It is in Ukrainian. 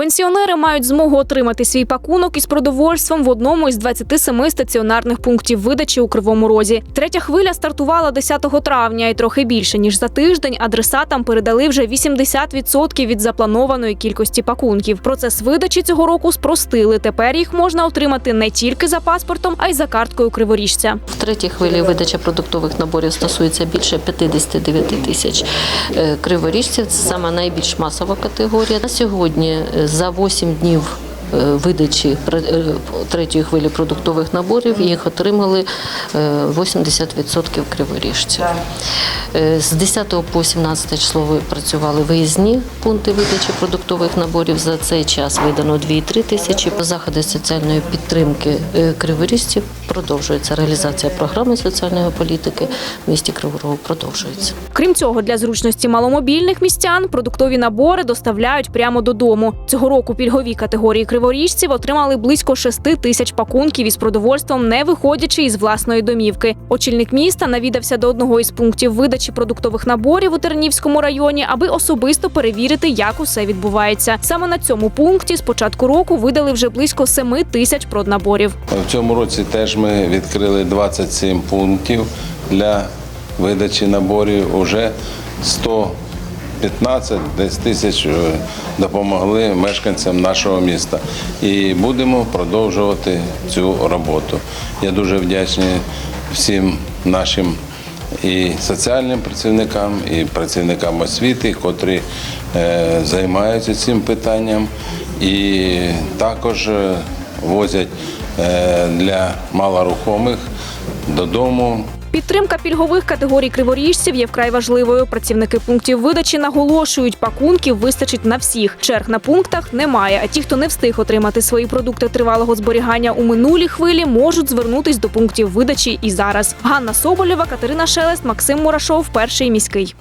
Пенсіонери мають змогу отримати свій пакунок із продовольством в одному із 27 стаціонарних пунктів видачі у Кривому Розі. Третя хвиля стартувала 10 травня, і трохи більше ніж за тиждень адресатам передали вже 80% від запланованої кількості пакунків. Процес видачі цього року спростили. Тепер їх можна отримати не тільки за паспортом, а й за карткою криворіжця. В третій хвилі видача продуктових наборів стосується більше 59 тисяч е, криворіжців. Це саме найбільш масова категорія. На сьогодні е, за 8 днів видачі пр- е, третьої хвилі продуктових наборів їх отримали е, 80% криворіжців. Е, З 10 по 17 число працювали виїзні пункти видачі продуктових наборів. За цей час видано 2,3 тисячі. Заходи соціальної підтримки е, криворіжців продовжується. Реалізація програми соціальної політики в місті Кривого Рогу продовжується. Крім цього, для зручності маломобільних містян продуктові набори доставляють прямо додому. Цього року пільгові категорії криворіжців отримали близько 6 тисяч пакунків із продовольством, не виходячи із власної домівки. Очільник міста навідався до одного із пунктів видачі продуктових наборів у Тернівському районі, аби особисто перевірити, як усе відбувається. Саме на цьому пункті з початку року видали вже близько 7 тисяч проднаборів. В цьому році теж ми відкрили 27 пунктів для видачі наборів. Уже 115 десь тисяч е, допомогли мешканцям нашого міста. І будемо продовжувати цю роботу. Я дуже вдячний всім нашим і соціальним працівникам, і працівникам освіти, котрі е, займаються цим питанням, і також е, возять для малорухомих додому. Підтримка пільгових категорій криворіжців є вкрай важливою. Працівники пунктів видачі наголошують, пакунків вистачить на всіх. Черг на пунктах немає. А ті, хто не встиг отримати свої продукти тривалого зберігання у минулі хвилі, можуть звернутись до пунктів видачі і зараз. Ганна Соболєва, Катерина Шелест, Максим Мурашов, перший міський.